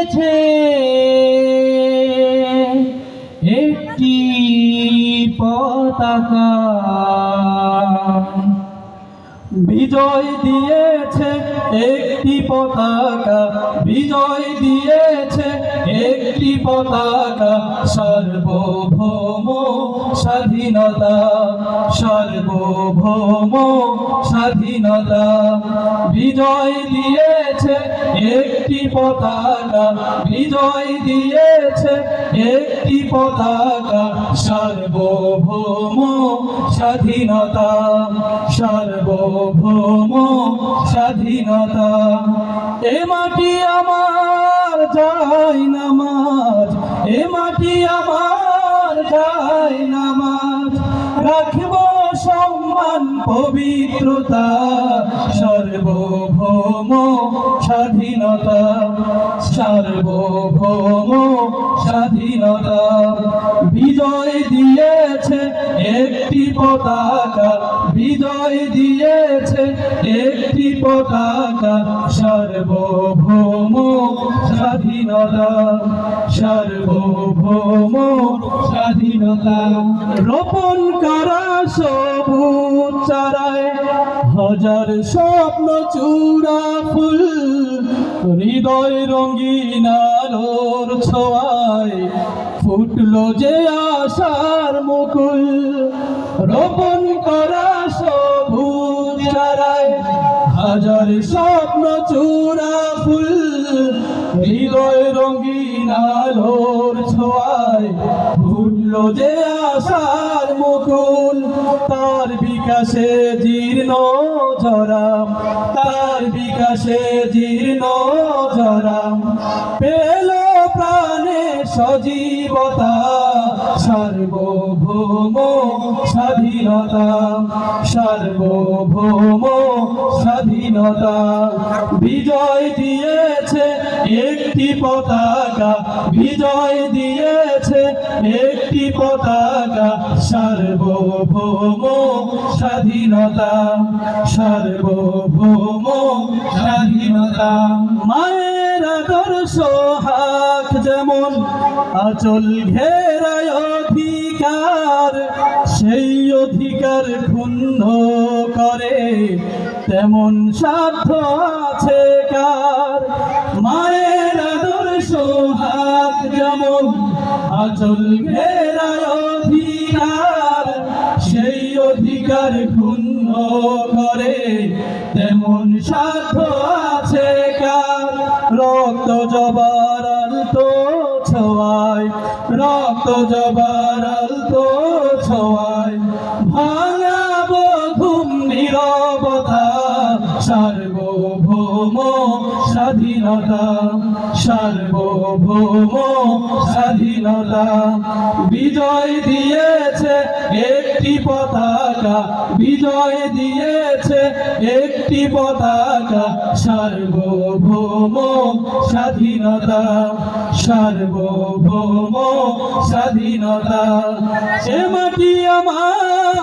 দিয়েছে একটি পতাকা বিজয় দিয়েছে একটি পতাকা বিজয় দিয়েছে। একটি পতাকা সর্বভৌম স্বাধীনতা সর্বভৌম স্বাধীনতা। বিজয় দিয়েছে একটি পতাকা, বিজয় দিয়েছে একটি পতাকা, সর্বভৌম স্বাধীনতা সর্বভৌম স্বাধীনতা। এ আমার যাই নামাজ এ মাটি আমার যাই নামাজ। রাখব সম্মান, পবিত্রতা, সার্বভৌম স্বাধীনতা সার্বভৌম স্বাধীনতা। বিজয় দিয়েছে একটি পতাকা, বিজয় দিয়েছে একটি পতাকা, সার্বভৌম স্বাধীনতা, সার্বভৌম স্বাধীনতা রোপণ করা সবুজ চারায় হাজার স্বপ্ন চূড়া ফুল, হৃদয় রঙিন আলোর ছোঁয়ায় ফুটলো যে আশার মুকুল। রোপণ করা সবুজ চারায় হাজার স্বপ্ন চূড়া ফুল, হৃদয় রঙিন আলোর ছোঁয়ায় ফুটলো যে আশার মুকুল, তার বিকাশে জীর্ণ ঝরাম তার বিকাশে জীর্ণ ঝরাম পেল প্রাণে সজীবতা, সার্বভৌম স্বাধীনতা সার্বভৌম স্বাধীনতা। বিজয় দিয়েছে একটি পতাকা, বিজয় দিয়েছে একটি পতাকা, সার্বভৌম স্বাধীনতা সার্বভৌম স্বাধীনতা। মায়ের আদর্শ হাত যেমন আচল ঘেরায় অধিকার, সেই অধিকার ক্ষুণ্ণ করে, তেমন সাধ্য আছে কার। মায়ের যেমন আচল ঘেরায় অধিকার, সেই অধিকার ক্ষুণ্ণ করে, তেমন সাধ্য আছে কার? রক্ত জবার তো ছোয়ায়, রক্ত জবার তো ছোয়ায় ভাঙাব ঘুম নিরবতা, সার্বভৌম স্বাধীনতা। সার্বভৌম স্বাধীনতা বিজয় দিয়েছে একটি পতাকা, বিজয় দিয়েছে একটি পতাকা, সার্বভৌম স্বাধীনতা সার্বভৌম স্বাধীনতা। সে মাটি আমার